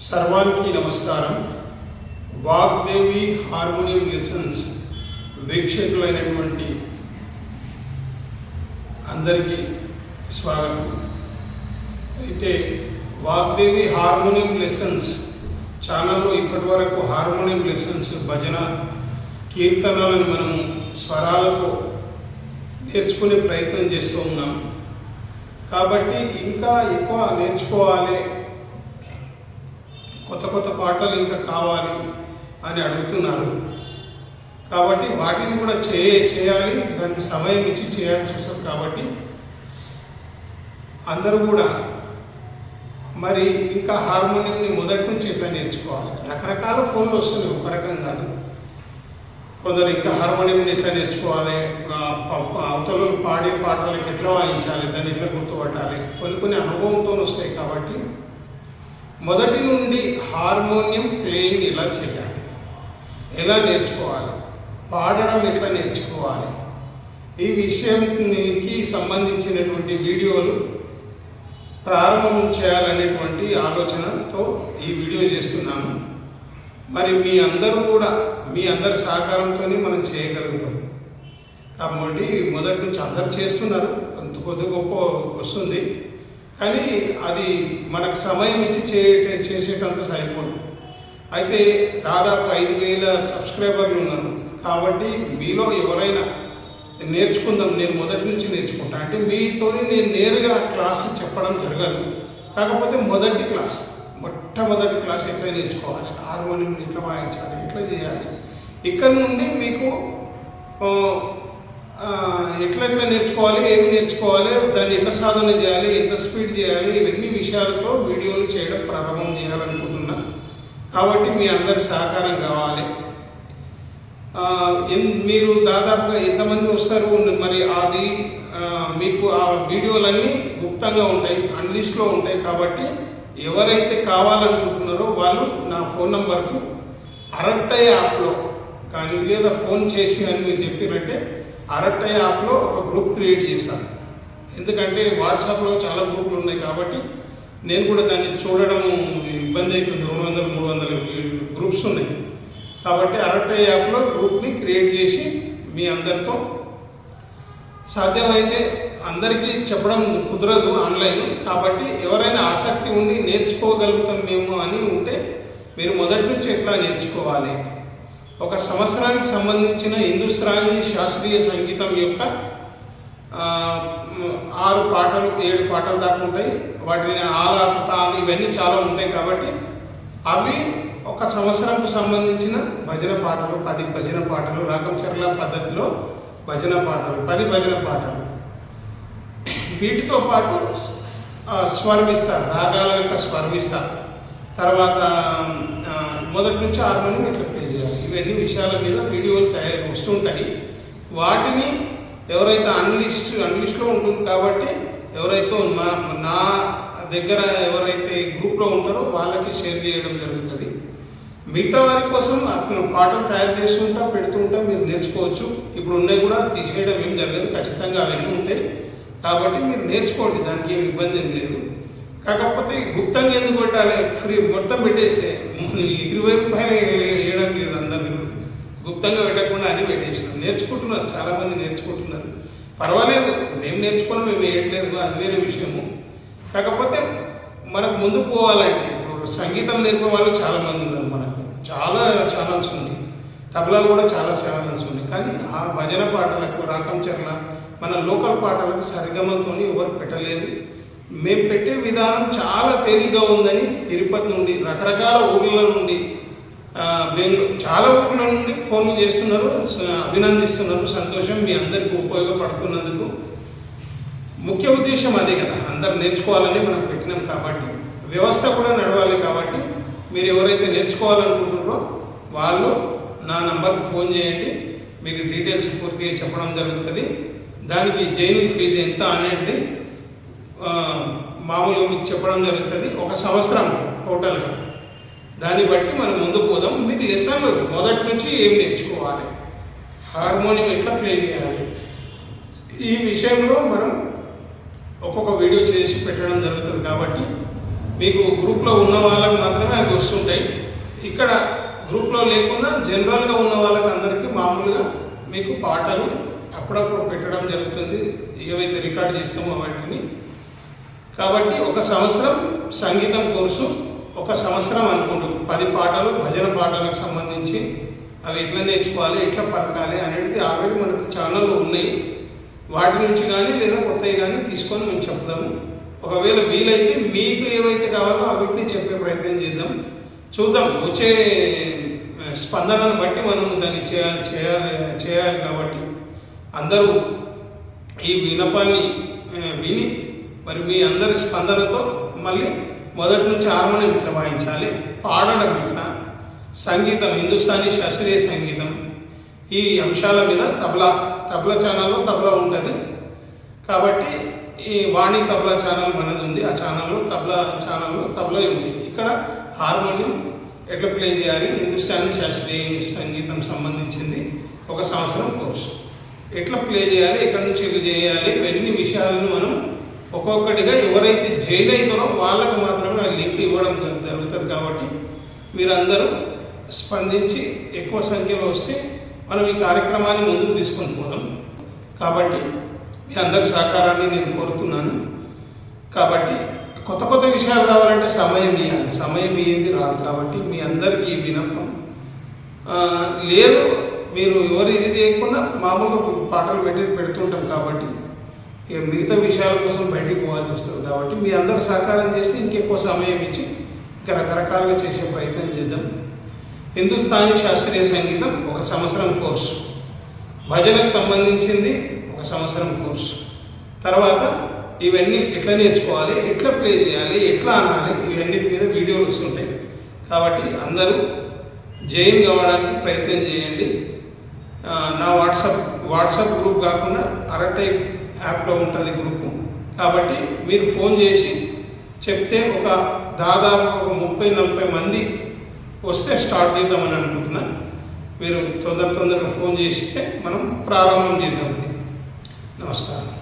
సర్వానికి నమస్కారం Vagdevi harmonium lessons వీక్షకులైనటువంటి అందరికీ స్వాగతం అయితే వాగ్దేవి హార్మోనియం లెసన్స్ ఛానల్లో ఇప్పటి వరకు హార్మోనియం లెసన్స్ భజన కీర్తనలను మనం స్వరాలతో నేర్చుకునే ప్రయత్నం చేస్తూ ఉన్నాం। కాబట్టి ఇంకా ఎక్కువ నేర్చుకోవాలి కొత్త కొత్త పాటలు ఇంకా కావాలి అని అడుగుతున్నారు. కాబట్టి వాటిని కూడా చే చేయాలి. దానికి సమయం ఇచ్చి చేయాల్సి వస్తుంది కాబట్టి అందరూ కూడా మరి ఇంకా హార్మోనియంని మొదటి నుంచి ఎట్లా నేర్చుకోవాలి? రకరకాల ఫోన్లు వస్తున్నాయి ఒక రకం కాదు. కొందరు ఇంకా హార్మోనియంని ఎట్లా నేర్చుకోవాలి? అవతలు అవతల పాడే పాటలకు ఎట్లా వాయించాలి? దాన్ని ఎట్లా గుర్తుపట్టాలి? కొన్ని కొన్ని అనుభవంతో వస్తాయి కాబట్టి మొదటి నుండి హార్మోనియం ప్లేయింగ్ ఎలా చేయాలి? ఎలా నేర్చుకోవాలి? పాడడం ఎట్లా నేర్చుకోవాలి? ఈ విషయానికి సంబంధించినటువంటి వీడియోలు ప్రారంభం చేయాలనేటువంటి ఆలోచనతో ఈ వీడియో చేస్తున్నాను. మరి మీ అందరూ కూడా మీ అందరి సహకారంతోనే మనం చేయగలుగుతాం. కాబట్టి మొదటి నుంచి అందరు చేస్తున్నారు. కొంత కొద్ది గొప్ప వస్తుంది. కానీ అది మనకు సమయం ఇచ్చి చేయటం చేసేటంత సరిపోదు. అయితే దాదాపు ఐదు వేల సబ్స్క్రైబర్లు ఉన్నారు. కాబట్టి మీలో ఎవరైనా నేర్చుకుందాం నేను మొదటి నుంచి నేర్చుకుంటా. అంటే మీతోని నేను నేరుగా క్లాస్ చెప్పడం జరగదు. కాకపోతే మొదటి క్లాస్ మొట్టమొదటి క్లాస్ ఎట్లా నేర్చుకోవాలి? హార్మోనియం ఎట్లా వాయించాలి? ఎట్లా చేయాలి? ఇక్కడ నుండి మీకు ఎట్లా ఎట్లా నేర్చుకోవాలి ఏమి నేర్చుకోవాలి దాన్ని ఎట్లా సాధన చేయాలి ఎంత స్పీడ్ చేయాలి ఇవన్నీ విషయాలతో వీడియోలు చేయడం ప్రారంభం చేయాలనుకుంటున్నా. కాబట్టి మీ అందరి సహకారం కావాలి. ఎన్- మీరు దాదాపుగా ఎంతమంది వస్తారు మరి అది మీకు ఆ వీడియోలన్నీ గుప్తంగా ఉంటాయి అన్లిస్ట్లో ఉంటాయి కాబట్టి ఎవరైతే కావాలనుకుంటున్నారో వాళ్ళు నా ఫోన్ నంబర్కు అరట్టై యాప్లో కానీ లేదా ఫోన్ చేసి అని మీరు చెప్పినట్టే అరట్టై యాప్లో ఒక గ్రూప్ క్రియేట్ చేశాను. ఎందుకంటే వాట్సాప్లో చాలా గ్రూపులు ఉన్నాయి కాబట్టి నేను కూడా దాన్ని చూడడం ఇబ్బంది అవుతుంది రెండు వందలు మూడు వందలు గ్రూప్స్ ఉన్నాయి. కాబట్టి అరట్టై యాప్లో గ్రూప్ని క్రియేట్ చేసి మీ అందరితో సాధ్యమైతే అందరికీ చెప్పడం కుదరదు ఆన్లైన్. కాబట్టి ఎవరైనా ఆసక్తి ఉండి నేర్చుకోగలుగుతాం మేము అని ఉంటే మీరు మొదటి నుంచి ఎట్లా నేర్చుకోవాలి? ఒక సంవత్సరానికి సంబంధించిన హిందుస్థానీ శాస్త్రీయ సంగీతం యొక్క ఆరు పాటలు ఏడు పాటలు దాకా ఉంటాయి. వాటిని ఆలాపు తాను ఇవన్నీ చాలా ఉంటాయి కాబట్టి అవి ఒక సంవత్సరంకు సంబంధించిన భజన పాటలు పది భజన పాటలు రకం చర్ల పద్ధతిలో భజన పాటలు పది భజన పాటలు. వీటితో పాటు ఆ, రాగాల యొక్క స్వర్విస్తారు తర్వాత మొదటి నుంచి హార్మోనియం ఇట్లా ప్లే చేయాలి. ఇవన్నీ విషయాల మీద వీడియోలు తయారు వస్తుంటాయి. వాటిని ఎవరైతే అన్లిస్ట్ అన్లిస్ట్లో ఉంటుంది కాబట్టి ఎవరైతే నా నా దగ్గర ఎవరైతే గ్రూప్లో ఉంటారో వాళ్ళకి షేర్ చేయడం జరుగుతుంది. మిగతా వారి కోసం అతను పాటలు తయారు చేస్తుంటా పెడుతుంటా మీరు నేర్చుకోవచ్చు. ఇప్పుడు ఉన్నాయి కూడా తీసేయడం ఏం జరగదు. ఖచ్చితంగా అవన్నీ ఉంటాయి. కాబట్టి మీరు నేర్చుకోండి. దానికి ఏమి ఇబ్బంది ఏం లేదు. కాకపోతే గుప్తంగా ఎందుకు పెట్టాలి ఫ్రీ మొత్తం పెట్టేస్తే ఇరవై రూపాయలు వేయడం లేదు అందరూ గుప్తంగా పెట్టకుండా అన్ని పెట్టేసినాం. నేర్చుకుంటున్నారు చాలామంది నేర్చుకుంటున్నారు. పర్వాలేదు మేము నేర్చుకున్నాం మేము వేయట్లేదు అది వేరే విషయము. కాకపోతే మనకు ముందుకు పోవాలంటే ఇప్పుడు సంగీతం నేర్పే వాళ్ళు చాలామంది ఉన్నారు మనకు. చాలా ఛానల్స్ ఉన్నాయి. తబలా కూడా చాలా ఛానల్స్ ఉన్నాయి. కానీ ఆ భజన పాటలకు రాకం చర్ల మన లోకల్ పాటలకు సరిగమలతో ఎవరు పెట్టలేదు. మేము పెట్టే విధానం చాలా తేలిగ్గా ఉందని తిరుపతి నుండి రకరకాల ఊర్ల నుండి బెంగళూరు చాలా ఊర్ల నుండి ఫోన్లు చేస్తున్నారు అభినందిస్తున్నారు. సంతోషం మీ అందరికీ ఉపయోగపడుతున్నందుకు. ముఖ్య ఉద్దేశం అదే కదా అందరు నేర్చుకోవాలని మనం పెట్టినాం కాబట్టి వ్యవస్థ కూడా నడవాలి కాబట్టి మీరు ఎవరైతే నేర్చుకోవాలనుకుంటున్నారో వాళ్ళు నా నంబర్కి ఫోన్ చేయండి మీకు డీటెయిల్స్ పూర్తిగా చెప్పడం జరుగుతుంది. దానికి జైనింగ్ ఫీజు ఎంత అనేది మామూలుగా మీకు చెప్పడం జరుగుతుంది. ఒక సంవత్సరం టోటల్గా. దాన్ని బట్టి మనం ముందుకు పోదాం. మీకు లెసన్లు మొదటి నుంచి ఏం నేర్చుకోవాలి? హార్మోనియం ఎట్లా ప్లే చేయాలి? ఈ విషయంలో మనం ఒక్కొక్క వీడియో చేసి పెట్టడం జరుగుతుంది కాబట్టి మీకు గ్రూప్లో ఉన్న వాళ్ళకి మాత్రమే అవి వస్తుంటాయి. ఇక్కడ గ్రూప్లో లేకుండా జనరల్గా ఉన్న వాళ్ళకి అందరికీ మామూలుగా మీకు పాటలు అప్పుడప్పుడు పెట్టడం జరుగుతుంది. ఏవైతే రికార్డ్ చేస్తామో వాటిని కాబట్టి ఒక సంవత్సరం సంగీతం కోర్సు ఒక సంవత్సరం అనుకుంటుంది పది పాటలు భజన పాటలకు సంబంధించి అవి ఎట్లా నేర్చుకోవాలి ఎట్లా పలకాలి అనేది ఆల్రెడీ మనకు ఛానల్లో ఉన్నాయి. వాటి నుంచి కానీ లేదా కొత్తవి కానీ తీసుకొని మేము చెప్దాము. ఒకవేళ వీలైతే మీకు ఏవైతే కావాలో అవిటిని చెప్పే ప్రయత్నం చేద్దాం. చూద్దాం వచ్చే స్పందనను బట్టి మనం దాన్ని చేయాలి చేయాలి చేయాలి కాబట్టి అందరూ ఈ వినపాన్ని విని మరి మీ అందరి స్పందనతో మళ్ళీ మొదటి నుంచి హార్మోనియం ఇట్లా వాయించాలి పాడడం ఇట్లా సంగీతం హిందుస్థానీ శాస్త్రీయ సంగీతం ఈ అంశాల మీద తబలా తబలా ఛానల్లో తబలా ఉంటుంది. కాబట్టి ఈ వాణి తబలా ఛానల్ మనది ఉంది ఆ ఛానల్లో తబలా ఛానల్లో తబలా ఉంది ఇక్కడ హార్మోనియం ఎట్లా ప్లే చేయాలి? హిందుస్థానీ శాస్త్రీయ సంగీతం సంబంధించింది ఒక సంవత్సరం కోర్సు. ఎట్లా ప్లే చేయాలి? ఎక్కడి నుంచి చేయాలి? ఇవన్నీ విషయాలను మనం ఒక్కొక్కటిగా ఎవరైతే జైన్ అవుతారో వాళ్ళకు మాత్రమే ఆ లింక్ ఇవ్వడం జరుగుతుంది కాబట్టి మీరందరూ స్పందించి ఎక్కువ సంఖ్యలో వస్తే మనం ఈ కార్యక్రమాన్ని ముందుకు తీసుకొని పోదాం. కాబట్టి మీ అందరి సహకారాన్ని నేను కోరుతున్నాను. కాబట్టి కొత్త కొత్త విషయాలు రావాలంటే సమయం ఇవ్వాలి సమయం ఇయ్యేది రాదు కాబట్టి మీ అందరికీ ఈ వినపం. లేదు మీరు ఎవరు ఇది చేయకుండా మామూలుగా పాటలు పెట్టేది పెడుతుంటాం కాబట్టి ఇక మిగతా విషయాల కోసం బయటికి పోవాల్సి వస్తుంది. కాబట్టి మీ అందరు సహకారం చేసి ఇంకెక్కువ సమయం ఇచ్చి ఇంకా రకరకాలుగా చేసే ప్రయత్నం చేద్దాం. హిందుస్థానీ శాస్త్రీయ సంగీతం ఒక సంవత్సరం కోర్సు. భజనకు సంబంధించింది ఒక సంవత్సరం కోర్సు. తర్వాత ఇవన్నీ ఎట్లా నేర్చుకోవాలి ఎట్లా ప్లే చేయాలి ఎట్లా అనాలి ఇవన్నిటి మీద వీడియోలు వస్తుంటాయి. కాబట్టి అందరూ జైన్ కావడానికి ప్రయత్నం చేయండి. నా వాట్సాప్ వాట్సాప్ గ్రూప్ కాకుండా అరటై యాప్లో ఉంటుంది గ్రూపు. కాబట్టి మీరు ఫోన్ చేసి చెప్తే ఒక దాదాపు ఒక ముప్పై నలభై మంది వస్తే స్టార్ట్ చేద్దామని అనుకుంటున్నా. మీరు తొందర తొందరగా ఫోన్ చేస్తే మనం ప్రారంభం చేద్దామండి. నమస్కారం.